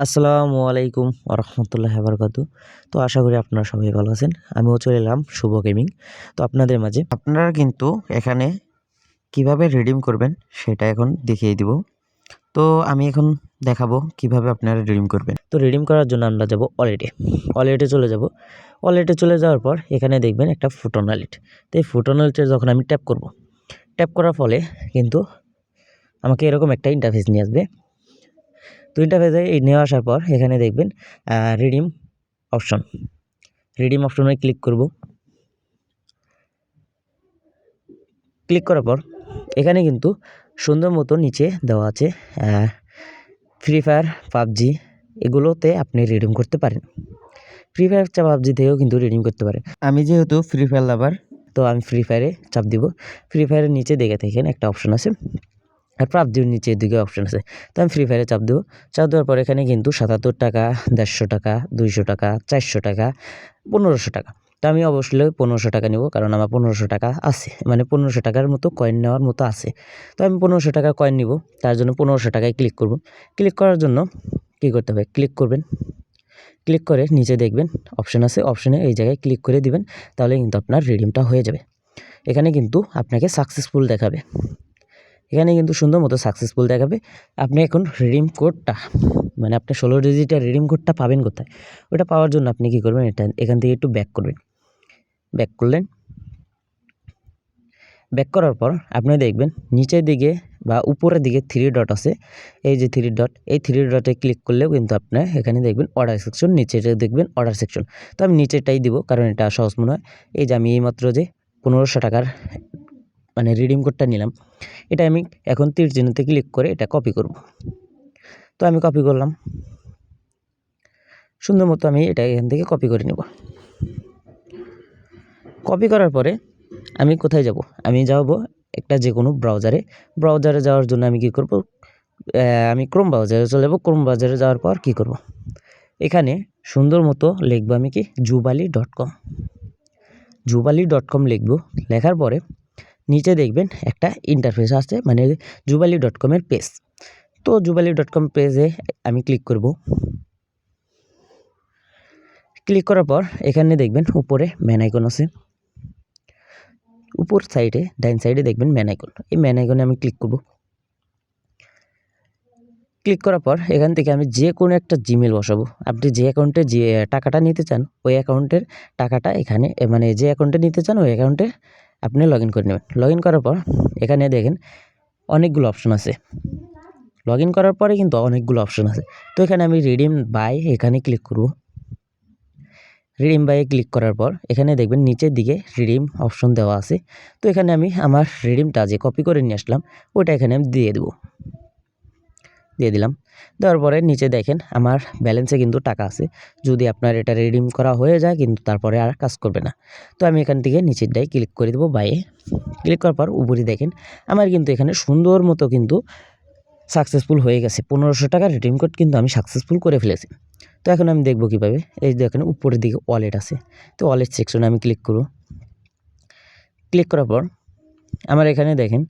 আসসালামু আলাইকুম রহমতুল্লাহ বরকাতু তো আশা করি আপনারা সবাই ভালো আছেন। আমিও চলে এলাম শুভ গেমিং। তো আপনাদের মাঝে আপনারা কিন্তু এখানে কীভাবে রিডিম করবেন সেটা এখন দেখিয়ে দিব। তো আমি এখন দেখাবো কীভাবে আপনারা রিডিম করবেন। তো রিডিম করার জন্য আমরা যাব ওয়ালেটে ওয়ালেটে চলে যাব। ওয়ালেটে চলে যাওয়ার পর এখানে দেখবেন একটা ফুটন ওয়ালেট তো এই ফুটন ওয়ালেটে যখন আমি ট্যাপ করব, ট্যাপ করার ফলে কিন্তু আমাকে এরকম একটা ইন্টারফেস নিয়ে আসবে। তো ইন্টারফেসে এই নিয়ে আসার পর এখানে দেখবেন রিডিম অপশন রিডিম অপশনে ক্লিক করব। ক্লিক করার পর এখানে কিন্তু সুন্দর মতো নিচে দেওয়া আছে ফ্রি ফায়ার পাবজি এগুলোতে আপনি রিডিম করতে পারেন। ফ্রি ফায়ার চা পাবজি থেকেও কিন্তু রিডিম করতে পারেন। আমি যেহেতু ফ্রি ফায়ার লাভার তো আমি ফ্রি ফায়ারে চাপ দিব। ফ্রি ফায়ারের নিচে দেখে থাকেন একটা অপশন আছে। আর পাবজির নিচে দিকে অপশন আছে। তো আমি ফ্রি ফায়ারে চাপ দেবো। চাপ দেওয়ার পর এখানে কিন্তু সাতাত্তর টাকা, দেড়শো টাকা, দুইশো টাকা, চারশো টাকা, পনেরোশো টাকা। তো আমি অবশ্যই পনেরোশো টাকা নেব কারণ আমার পনেরোশো টাকা আছে। মানে পনেরোশো টাকার মতো কয়েন নেওয়ার মতো আছে। তো আমি পনেরোশো টাকা কয়েন নিব, তার জন্য পনেরোশো টাকায় ক্লিক করব। ক্লিক করার জন্য কী করতে হবে? ক্লিক করবেন। ক্লিক করে নিচে দেখবেন অপশন আছে অপশনে এই জায়গায় ক্লিক করে দিবেন, তাহলে কিন্তু আপনার রিডিমটা হয়ে যাবে। এখানে কিন্তু আপনাকে সাকসেসফুল দেখাবে। এখানে কিন্তু সুন্দর মতো সাকসেসফুল দেখাবে। আপনি এখন রিডিম কোডটা মানে আপনি ষোলো ডিজিটের রিডিম কোডটা পাবেন কোথায়? ওটা পাওয়ার জন্য আপনি কী করবেন? এটা এখান থেকে একটু ব্যাক করবেন। ব্যাক করলেন। ব্যাক করার পর আপনি দেখবেন নিচের দিকে বা উপরের দিকে থ্রি ডট আছে। এই যে থ্রি ডট এই থ্রি ডটে ক্লিক করলেও কিন্তু আপনার এখানে দেখবেন অর্ডার সেকশন নিচেটা দেখবেন অর্ডার সেকশন তো আমি নিচেরটাই দিব, কারণ এটা সহজ মনে হয়। এই যে আমি এইমাত্র যে পনেরোশো টাকার মানে রিডিম কোডটা নিলাম। এটা আমি এখন তীর চিহ্নতে ক্লিক করে এটা কপি করব। তো আমি কপি করলাম। সুন্দর মতো আমি এটা এখান থেকে কপি করে নেব। কপি করার পরে আমি কোথায় যাব? আমি যাব একটা যে কোনো ব্রাউজারে ব্রাউজারে যাওয়ার জন্য আমি কি করব? আমি ক্রোম ব্রাউজারে চলে যাব। ক্রোম ব্রাউজারে যাওয়ার পর কি করব? এখানে সুন্দর মতো লিখব আমি কি জুবালি ডট কম জুবালি ডট কম লিখব। লেখার পরে নিচে দেখবেন একটা ইন্টারফেস আছে মানে জুবালি ডট কমের পেজ তো জুবালি ডট কম পেজে আমি ক্লিক করব। ক্লিক করার পর এখানে দেখবেন উপরে ম্যান আইকন আছে। উপর সাইডে ডাইন সাইডে দেখবেন ম্যান আইকন এই ম্যান আইকনে আমি ক্লিক করব। ক্লিক করার পর এখান থেকে আমি যে কোনো একটা জিমেল বসাবো। আপনি যে অ্যাকাউন্টে যে টাকাটা নিতে চান, ওই অ্যাকাউন্টের টাকাটা এখানে মানে যে অ্যাকাউন্টে নিতে চান, ওই অ্যাকাউন্টে আপনি লগ ইন করে নেবেন। লগ ইন করার পর এখানে দেখেন অনেকগুলো অপশন আছে। লগ ইন করার পরে কিন্তু অনেকগুলো অপশন আছে। তো এখানে আমি রিডিম বাই এখানে ক্লিক করব। রিডিম বাইয়ে ক্লিক করার পর এখানে দেখবেন নিচের দিকে রিডিম অপশন দেওয়া আছে। তো এখানে আমি আমার রিডিমটা যে কপি করে নিয়ে আসলাম, ওটা এখানে আমি দিয়ে দেবো। দিয়ে দিলাম। দেওয়ার পরে নিচে দেখেন আমার ব্যালেন্সে কিন্তু টাকা আছে। যদি আপনার এটা রিডিম করা হয়ে যায় কিন্তু তারপরে আর কাজ করবে না। তো আমি এখান থেকে নিচেরটাই ক্লিক করে দেবো বাইয়ে ক্লিক করার পর উপরে দেখেন আমার কিন্তু এখানে সুন্দর মতো কিন্তু সাকসেসফুল হয়ে গেছে। পনেরোশো টাকা রিডিম কোড কিন্তু আমি সাকসেসফুল করে ফেলেছি। তো এখন আমি দেখব কীভাবে। এই দেখেন উপরের দিকে ওয়ালেট আছে। তো ওয়ালেট সেকশনে আমি ক্লিক করব। ক্লিক করার পর আমার এখানে দেখেন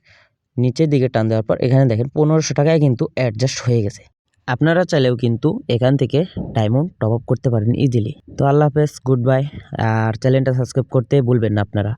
নিচের দিকে টান দেওয়ার পর এখানে দেখেন পনেরোশো টাকায় কিন্তু অ্যাডজাস্ট হয়ে গেছে। আপনারা চাইলেও কিন্তু এখান থেকে ডায়মন্ড টপ আপ করতে পারেন ইজিলি তো আল্লাহ হাফেজ গুড বাই আর চ্যানেলটা সাবস্ক্রাইব করতে ভুলবেন না আপনারা।